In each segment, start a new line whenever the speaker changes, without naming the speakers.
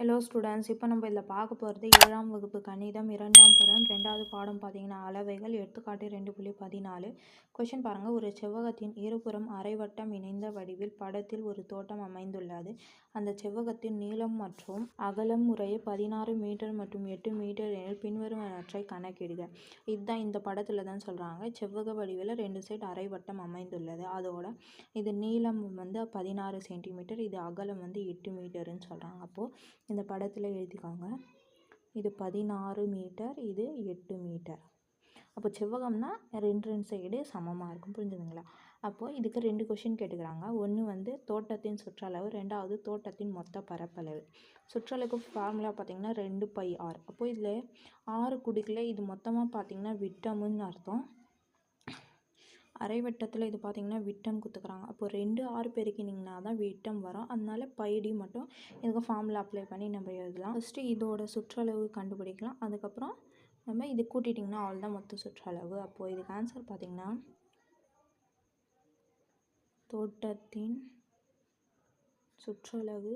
Hello students இப்போ நம்ம இதில் பார்க்க போகிறது ஏழாம் வகுப்பு கணிதம் இரண்டாம் படம் ரெண்டாவது பாடம் பார்த்தீங்கன்னா அளவைகள் எடுத்துக்காட்டு ரெண்டு புள்ளி பதினாலு. கொஷின் பாருங்கள் ஒரு செவ்வகத்தின் இருபுறம் அரைவட்டம் இணைந்த வடிவில் படத்தில் ஒரு தோட்டம் அமைந்துள்ளது. அந்த செவ்வகத்தின் நீளம் மற்றும் அகலம் முறையே பதினாறு மீட்டர் மற்றும் எட்டு மீட்டர் எனில் பின்வருவனவற்றை கணக்கிடுக. இதுதான் இந்த படத்தில் தான் சொல்கிறாங்க செவ்வக வடிவில் ரெண்டு சைடு அரைவட்டம் அமைந்துள்ளது. அதோட இது நீளம் வந்து பதினாறு சென்டிமீட்டர் இது அகலம் வந்து எட்டு மீட்டர்னு சொல்கிறாங்க அப்போது இந்த படத்தில் எழுதிக்கோங்க. இது பதினாறு மீட்டர் இது எட்டு மீட்டர். அப்போ செவ்வகம்னா ரெண்டு ரெண்டு சைடு சமமாக இருக்கும். புரிஞ்சுதுங்களா? அப்போது இதுக்கு ரெண்டு கொஷின் கேட்டுக்கிறாங்க. ஒன்று வந்து தோட்டத்தின் சுற்றளவு ரெண்டாவது தோட்டத்தின் மொத்த பரப்பளவு. சுற்றளவுக்கு ஃபார்முலா பார்த்திங்கன்னா ரெண்டு பை ஆறு அப்போது இதில் ஆறு குடிக்கல. இது மொத்தமாக பார்த்திங்கன்னா விட்டமுன்னு அர்த்தம். அரைவட்டத்தில் இது பார்த்திங்கன்னா விட்டம் கொடுத்துக்குறாங்க அப்போ ரெண்டு ஆறு பெருக்கினிங்கன்னா தான் விட்டம் வரும். அதனால பைடி மட்டும் இதுக்கு ஃபார்முலா அப்ளை பண்ணி நம்ம எழுதலாம். ஃபஸ்ட்டு இதோட சுற்றளவு கண்டுபிடிக்கலாம். அதுக்கப்புறம் நம்ம இது கூட்டிட்டிங்கன்னா அவ்வளோதான் மொத்த சுற்றளவு. அப்போது இதுக்கு ஆன்சர் பார்த்திங்கன்னா தோட்டத்தின் சுற்றளவு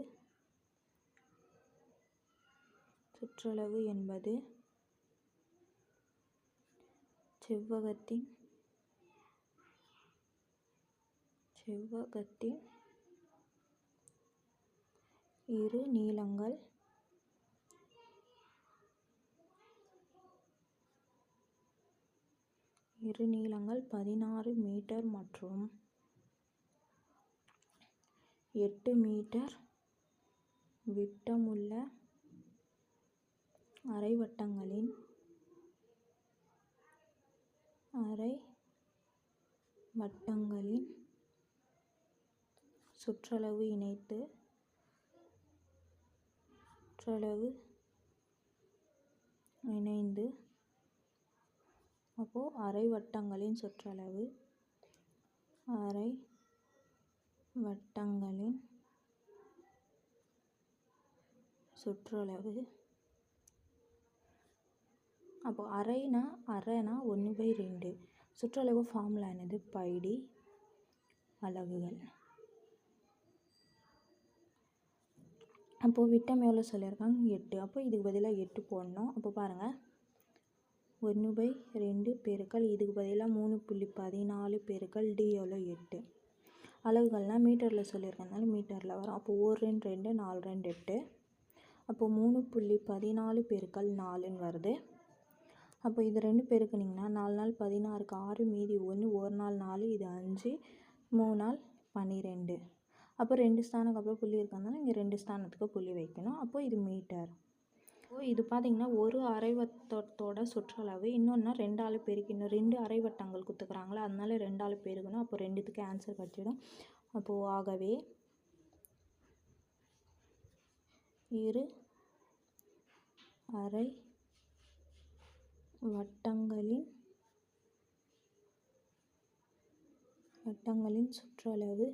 சுற்றளவு என்பது செவ்வகத்தின் செவ்வகத்தின் இரு நீளங்கள் இரு நீளங்கள் பதினாறு மீட்டர் மற்றும் எட்டு மீட்டர் விட்டமுள்ள அரைவட்டங்களின் அரை வட்டங்களின் சுற்றளவு இணைத்து சுற்றளவு இணைந்து அப்போது அரை வட்டங்களின் சுற்றளவு அரை வட்டங்களின் சுற்றளவு. அப்போ அரைனா அரைனா ஒன்று பை ரெண்டு. சுற்றளவு ஃபார்முலா என்னது? பைடி அலகுகள். அப்போது விட்டம் எவ்வளோ சொல்லியிருக்காங்க? எட்டு. அப்போ இதுக்கு பதிலாக எட்டு போடணும். அப்போ பாருங்கள் ஒன்று பை ரெண்டு பெருக்கள் இதுக்கு பதிலாக மூணு புள்ளி பதினாலு பெருக்கள் டி எவ்வளோ எட்டு. அளவுகள்னால் மீட்டரில் சொல்லியிருக்கனால மீட்டரில் வரும். அப்போ ஒரு ரெண்டு ரெண்டு நாலு ரெண்டு எட்டு. அப்போது மூணு புள்ளி பதினாலு பெருக்கல் நாலுன்னு வருது. அப்போ இது ரெண்டு பெருக்குனிங்கன்னா நாலு நாள் பதினாறுக்கு ஆறு மீதி ஒன்று ஒரு நாள் நாலு இது அஞ்சு மூணு நாள் பன்னிரெண்டு அப்போ ரெண்டு ஸ்தானத்துக்கு அப்புறம் புள்ளி இருக்கிறதுனால இங்கே ரெண்டு ஸ்தானத்துக்கு புள்ளி வைக்கணும். அப்போது இது மீட்டர். இப்போது இது பார்த்திங்கன்னா ஒரு அரைவட்டத்தோட சுற்றளவு. இன்னொன்று ரெண்டு ஆள் பெருக்கணும் ரெண்டு அரைவட்டங்கள் கொடுத்துக்குறாங்களா அதனால ரெண்டு ஆள் பெருக்கணும் அப்போ ரெண்டுத்துக்கு ஆன்சர் கிடச்சிடும் அப்போது ஆகவே இரு அரை வட்டங்களின் வட்டங்களின் சுற்றளவு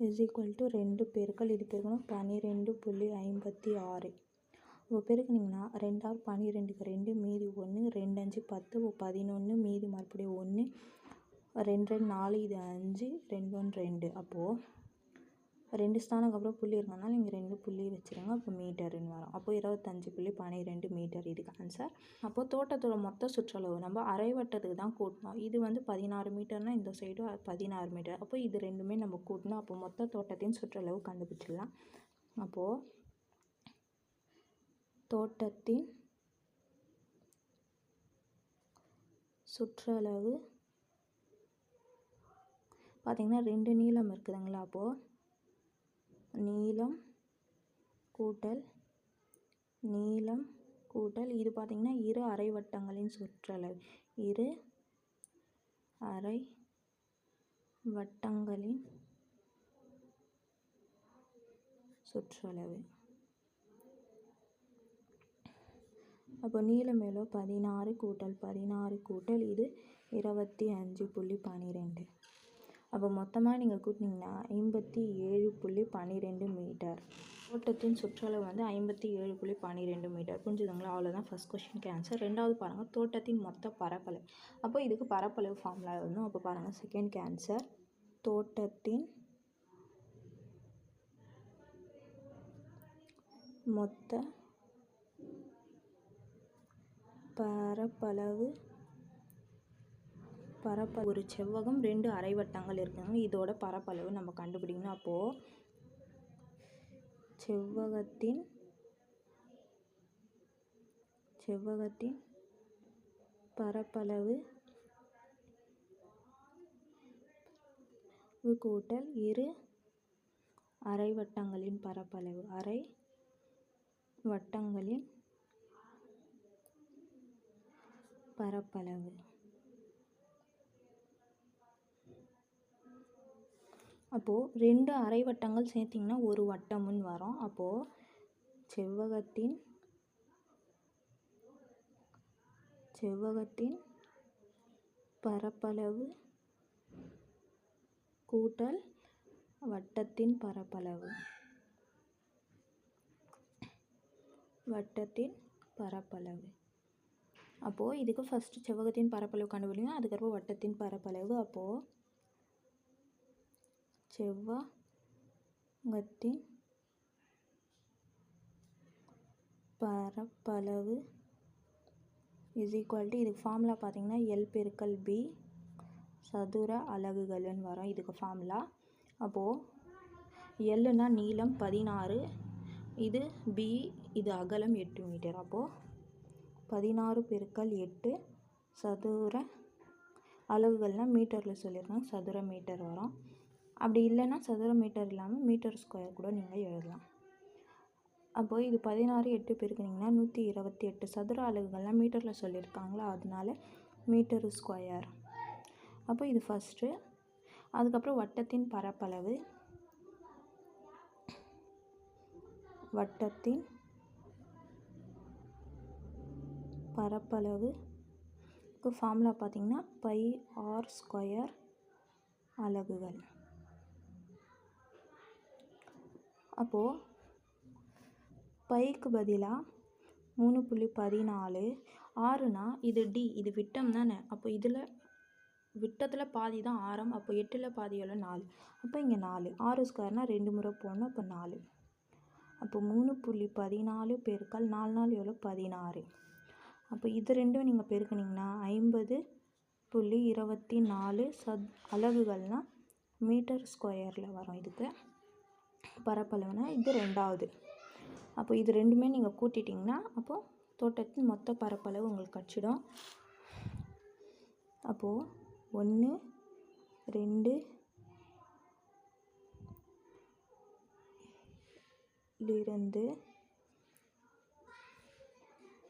இஸ் ஈக்குவல் டு ரெண்டு பேருக்கள் இது பெருக்கணும் பன்னிரெண்டு புள்ளி ஐம்பத்தி ஆறு. இப்போ பெருக்குனிங்கன்னா ரெண்டாறு பன்னிரெண்டுக்கு ரெண்டு மீதி ஒன்று ரெண்டு அஞ்சு பத்து பதினொன்று மீதி மறுபடியும் ஒன்று ரெண்டு ரெண்டு நாலு இது அஞ்சு ரெண்டு ஒன்று ரெண்டு. அப்போது ரெண்டு ஸ்தானுக்கு அப்புறம் புள்ளி இருக்கனால இங்கே ரெண்டு புள்ளி வச்சுருங்க. அப்போ மீட்டருன்னு வரும். அப்போது இருபத்தஞ்சி புள்ளி பன்னிரெண்டு மீட்டர் இதுக்கு ஆன்சர் அப்போது தோட்டத்தோட மொத்த சுற்றளவு நம்ம அரைவட்டத்துக்கு தான் கூட்டணும். இது வந்து பதினாறு மீட்டர்னால் இந்த சைடு பதினாறு மீட்டர். அப்போ இது ரெண்டுமே நம்ம கூட்டணும். அப்போ மொத்த தோட்டத்தின் சுற்றளவு கண்டுபிடிச்சிடலாம். அப்போது தோட்டத்தின் சுற்றளவு பார்த்திங்கன்னா ரெண்டு நீளம் இருக்குதுங்களா அப்போது நீளம் கூட்டல் நீளம் கூட்டல். இது பார்த்திங்கன்னா இரு அரை வட்டங்களின் சுற்றளவு. இரு அரை வட்டங்களின் சுற்றளவு. அப்போ நீளம் எவ்வளோ பதினாறு கூட்டல் பதினாறு கூட்டல். இது இருபத்தி அஞ்சு புள்ளி பன்னிரெண்டு அப்போ மொத்தமாக நீங்கள் கூட்டினீங்கன்னா ஐம்பத்தி ஏழு புள்ளி பன்னிரெண்டு மீட்டர். தோட்டத்தின் சுற்றளவு வந்து ஐம்பத்தி ஏழு புள்ளி பன்னிரெண்டு மீட்டர். புரிஞ்சுதுங்களா? அவ்வளோதான் ஃபஸ்ட் கொஷினுக்கு ஆன்சர் ரெண்டாவது பாருங்கள் தோட்டத்தின் மொத்த பரப்பளவு. அப்போ இதுக்கு பரப்பளவு ஃபார்முலா வரணும் அப்போ பாருங்கள் செகண்ட் ஆன்சர் தோட்டத்தின் மொத்த பரப்பளவு பரப்ப ஒரு செவ்வகம் ரெண்டு அரைவட்டங்கள் இருக்குங்க. இதோட பரப்பளவு நம்ம கண்டுபிடிக்கணும். அப்போது செவ்வகத்தின் செவ்வகத்தின் பரப்பளவு கூட்டல் இரு அரைவட்டங்களின் பரப்பளவு. அரை வட்டங்களின் பரப்பளவு. அப்போது ரெண்டு அரை வட்டங்கள் சேர்த்திங்கன்னா ஒரு வட்டம்னு வரும். அப்போது செவ்வகத்தின் செவ்வகத்தின் பரப்பளவு கூட்டல் வட்டத்தின் பரப்பளவு. வட்டத்தின் பரப்பளவு. அப்போது இதுக்கு ஃபஸ்ட்டு செவ்வகத்தின் பரப்பளவு கண்டுபிடிங்க அதுக்கப்புறம் வட்டத்தின் பரப்பளவு. அப்போது செவ்வகத்தின் பரப்பளவு இஸ் ஈக்குவல் டு இதுக்கு ஃபார்முலா பார்த்தீங்கன்னா எல் பெருக்கல் பி சதுர அலகுகள்னு வரும். இதுக்கு ஃபார்முலா அப்போது எல்லுனா நீளம் பதினாறு. இது பி இது அகலம் எட்டு மீட்டர் அப்போது பதினாறு பெருக்கல் எட்டு சதுர அலகுகள்னால் மீட்டரில் சொல்லியிருக்காங்க. சதுர மீட்டர் வரும். அப்படி இல்லைன்னா சதுர மீட்டர் இல்லாமல் மீட்டர் ஸ்கொயர் கூட நீங்கள் எழுதலாம். அப்போது இது பதினாறு எட்டு பெருக்குனிங்கன்னா நூற்றி இருபத்தி எட்டு. சதுர அலகுகள்லாம் மீட்டரில் சொல்லியிருக்காங்களா? அதனால மீட்டர் ஸ்கொயர். அப்போ இது ஃபஸ்ட்டு அதுக்கப்புறம் வட்டத்தின் பரப்பளவு. வட்டத்தின் பரப்பளவுக்கு ஃபார்முலா பார்த்தீங்கன்னா பை ஆர் ஸ்கொயர் அலகுகள். அப்போது பைக்கு பதிலாக மூணு புள்ளி பதினாலு ஆறுனா இது டி இது விட்டம் தானே. அப்போ இதில் விட்டத்தில் பாதி தான் ஆரம் அப்போ எட்டில் பாதி எவ்வளோ? நாலு. அப்போ இங்கே நாலு. ஆறு ஸ்கொயர்னால் ரெண்டு முறை போடணும் அப்போ நாலு. அப்போ மூணு புள்ளி பதினாலு பெருக்கால் நாலு நாள் எவ்வளோ? பதினாறு. அப்போ இது ரெண்டும் நீங்கள் பெருக்குனிங்கன்னா ஐம்பது புள்ளி இருபத்தி நாலு சத் அலகுகள்னால் மீட்டர் ஸ்கொயரில் வரும் இதுக்கு. பரப்பளவுனா இது ரெண்டாவது. அப்போ இது ரெண்டுமே நீங்கள் கூட்டிட்டிங்கன்னா அப்போது தோட்டத்தின் மொத்த பரப்பளவு உங்களுக்கு கிடச்சிடும் அப்போது ஒன்று ரெண்டு லிருந்து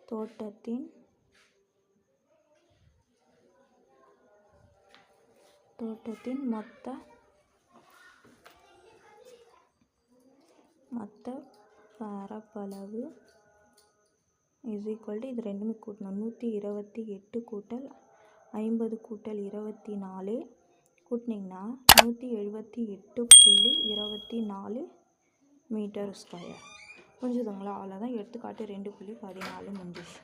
தோட்டத்தின் தோட்டத்தின் மொத்த மொத்த பரப்பளவு இஸ் ஈக்குவல் டு இது ரெண்டுமே கூட்டணும். நூற்றி இருபத்தி எட்டு கூட்டல் ஐம்பது கூட்டல் இருபத்தி நாலு கூட்டினீங்கன்னா நூற்றி எழுபத்தி எட்டு புள்ளி இருபத்தி நாலு மீட்டர் ஸ்கொயர் புரிஞ்சுதுங்களா? அவ்வளோதான் எடுத்துக்காட்டு ரெண்டு புள்ளி பதினாலு முடிஞ்சிச்சு.